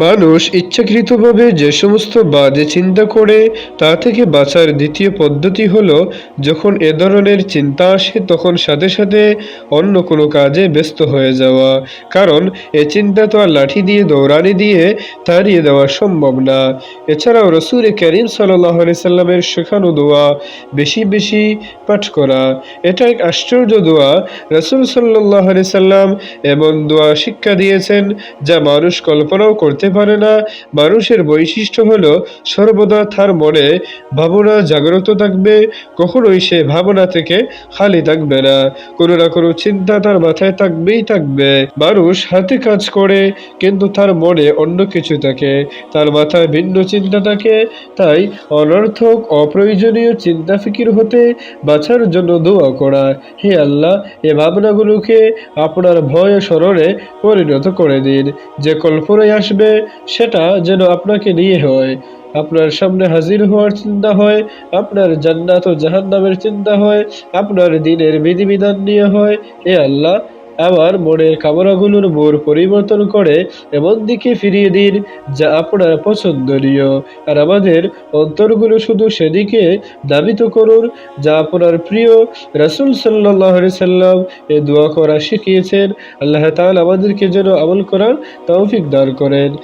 মানুষ ইচ্ছাকৃতভাবে যে সমস্ত বাজে চিন্তা করে, তা থেকে বাঁচার দ্বিতীয় পদ্ধতি হলো, যখন এ ধরনের চিন্তা আসে, তখন সাথে সাথে অন্য কোনো কাজে ব্যস্ত হয়ে যাওয়া। কারণ, এ চিন্তা তো আর লাঠি দিয়ে, দৌড়ানি দিয়ে তাড়িয়ে দেওয়া সম্ভব না। এছাড়াও রসুল করিম সাল্লাহ সাল্লামের শেখানো দোয়া, বেশি বেশি পাঠ করা। এটা এক আশ্চর্য দোয়া। রসুল সাল্লাহ সাল্লাম এমন দোয়া শিক্ষা দিয়েছেন, যা মানুষ কল্পনাও করতে পারে না। মানুষের বৈশিষ্ট্য হলো সর্বদা তার মনে ভাবনা জাগ্রত থাকবে। কখনোই সে ভাবনা থেকে খালি থাকবে না। কোনো না কোনো চিন্তা তার মাথায় থাকবেই থাকবে। মানুষ হাতে কাজ করে, কিন্তু তার মনে অন্য কিছু থাকে। তার মাথায় ভিন্ন চিন্তা থাকে, তাই অনর্থক, অপ্রয়োজনীয় চিন্তা ফিকির হতে বাঁচার জন্য দোয়া করা। হে আল্লাহ, এ ভাবনাগুলোকে আপনার ভয় স্মরণে পরিণত করে দিন। যে কল্পনায় আসবে সেটা যেন আপনাকে নিয়ে হয়। আপনার সামনে হাজির হওয়ার চিন্তা হয়, আপনার জান্নাত ও জাহান্নামের চিন্তা হয়, আপনার দিনের বিধিবিধান নিয়ে হয়। এ আল্লাহ আমার মনের কামনাগুলোর মোর পরিবর্তন করে এমন দিকে ফিরিয়ে দিন যা আপনার পছন্দনীয়। আর আমাদের অন্তরগুলো শুধু সেদিকে দাবিত করুন যা আপনার প্রিয়। রাসুল সাল্লাহ সাল্লাম এ দোয়া করা শিখিয়েছেন। আল্লাহ তাআলা আমাদেরকে যেন আমল করার তৌফিক দান করেন।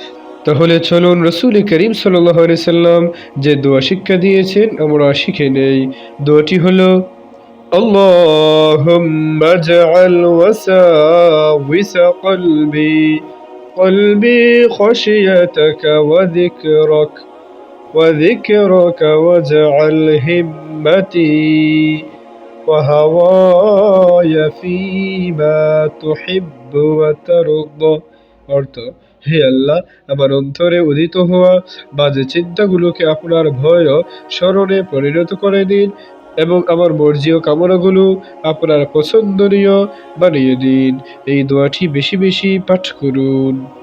তাহলে চলুন রসুল করিম সাল্লাহ সাল্লাম যে দোয়া শিক্ষা দিয়েছেন, আমরা শিখে নেই। দোয়াটি হলো اللهم اجعل وساوس قلبي قلبي خشيتك وذكرك وذكرك واجعل همتي وهواي فيما تحب وترضى অর্থ হে আল্লাহ আমার অন্তরে উদিত হওয়া বাজে চিন্তাগুলোকে আপনার ভয় ও স্মরণে পরিণত করে দিন এবং আমার মর্জিও কামনাগুলো আপনার পছন্দনীয় বানিয়ে দিন। এই দোয়াটি বেশি বেশি পাঠ করুন।